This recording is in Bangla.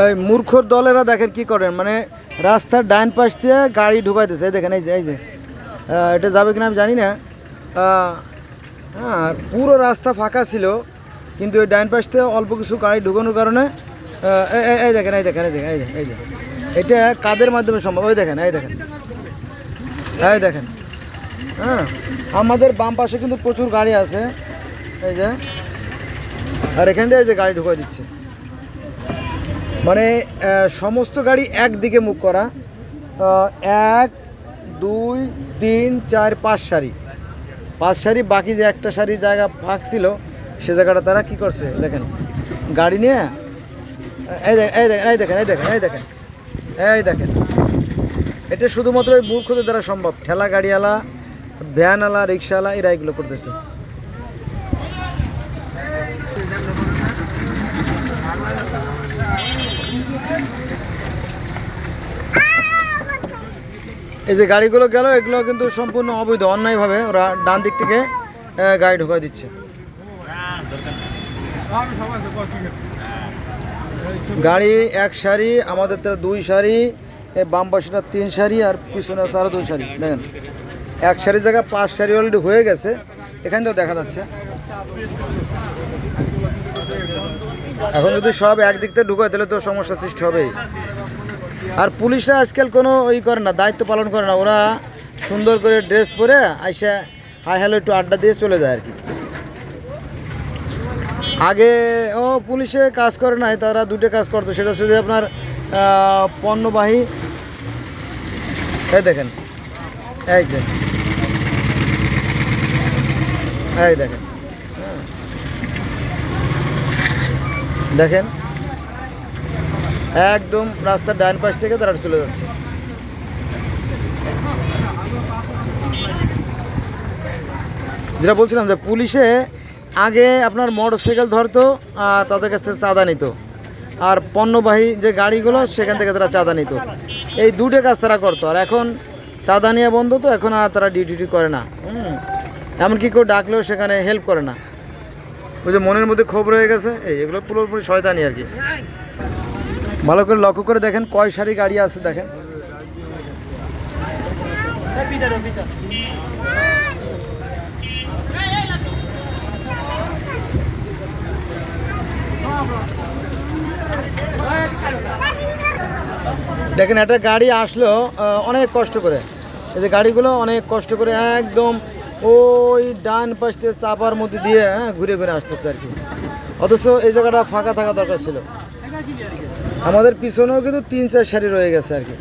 এই মূর্খর দলেরা দেখেন কি করেন মানে রাস্তার ডান পাশ দিয়ে গাড়ি ঢুকাই দিচ্ছে এই দেখেন, এই যে এই যে। এটা যাবে কিনা আমি জানি না। হ্যাঁ পুরো রাস্তা ফাঁকা ছিল, কিন্তু ওই ডাইন পাশ থেকে অল্প কিছু গাড়ি ঢুকানোর কারণে এই- এই- এই দেখেন এই দেখেন এই দেখেন, এই এই যে। এটা কাদের মাধ্যমে সম্ভব? ওই দেখেন, এই দেখেন। এই দেখেন। হ্যাঁ আমাদের বাম পাশে কিন্তু প্রচুর গাড়ি আছে। এই যে। আর এখান থেকে এই যে গাড়ি ঢুকাই দিচ্ছে। মানে সমস্ত গাড়ি একদিকে মুখ করা। এক, দুই, তিন, চার, পাঁচ সারি। পাঁচ সারি, বাকি যে একটা সারি জায়গা ফাঁক ছিল, সে জায়গাটা তারা কি করছে, দেখেন। গাড়ি নিয়ে, এই এই দেখেন এই দেখেন এই দেখেন এই দেখেন এই দেখেন। এটা শুধুমাত্র ওই মূর্খদের দ্বারা সম্ভব। ঠেলা গাড়িওয়ালা, ভ্যানওয়ালা, রিক্সাওয়ালা, এরা এগুলো করতেছে। এই যে গাড়িগুলো গেল, এগুলো কিন্তু সম্পূর্ণ অবৈধ, অন্যায়ভাবে ওরা ডান দিক থেকে গাড়ি ঢোকাই দিচ্ছে। গাড়ি এক সারি, আমাদের তো দুই সারি বাম পাশেটা তিন সারি আর পিছনে আছে আরও দুই সারি, দেখেন। এক সারি জায়গায় পাঁচ সারি অলরেডি হয়ে গেছে, এখান থেকেও দেখা যাচ্ছে। এখন যদি সব একদিক থেকে ঢুকায় তাহলে তো সমস্যা সৃষ্টি হবেই। আর পুলিশরা আজকাল কোনো ওই করে না দায়িত্ব পালন করে না। ওরা সুন্দর করে ড্রেস পরে আইসা হাই হ্যালো একটু আড্ডা দিয়ে চলে যায় আর কি। আগে ও পুলিশে কাজ করে নাই তারা দুটো কাজ করতো। সেটা হচ্ছে যে আপনার পণ্যবাহী। এই দেখেন। এই যে। এই দেখেন। দেখেন। একদম রাস্তার ডান পাশ থেকে তারা চলে যাচ্ছে। যেটা বলছিলাম যে পুলিশে আগে আপনার মোটর সাইকেল ধরতো, আর তাদের কাছ থেকে চাঁদা নিত। আর পণ্যবাহী যে গাড়িগুলো, সেখান থেকে তারা চাঁদা নিত। এই দুটো কাজ তারা করতো। আর এখন চাঁদা নিয়ে বন্ধ তো, এখন আর তারা ডিউটি করে না। এমনকি কেউ ডাকলেও সেখানে হেল্প করে না। ওই যে মনের মধ্যে ক্ষোভ রয়ে গেছে, এই এগুলো পুরোপুরি শয়তানি আর কি। ভালো করে লক্ষ্য করে দেখেন কয় সারি গাড়ি আছে দেখেন। দেখেন একটা গাড়ি আসলো অনেক কষ্ট করে। এই যে গাড়িগুলো অনেক কষ্ট করে একদম ওই ডান পাশ থেকে চাপার মধ্যে দিয়ে হ্যাঁ, ঘুরে ঘুরে আসতেছে আর কি। অথচ এই জায়গাটা ফাঁকা থাকা দরকার ছিল। আমাদের পিছনেও কিন্তু তিন চার সারি রয়ে গেছে আর কি।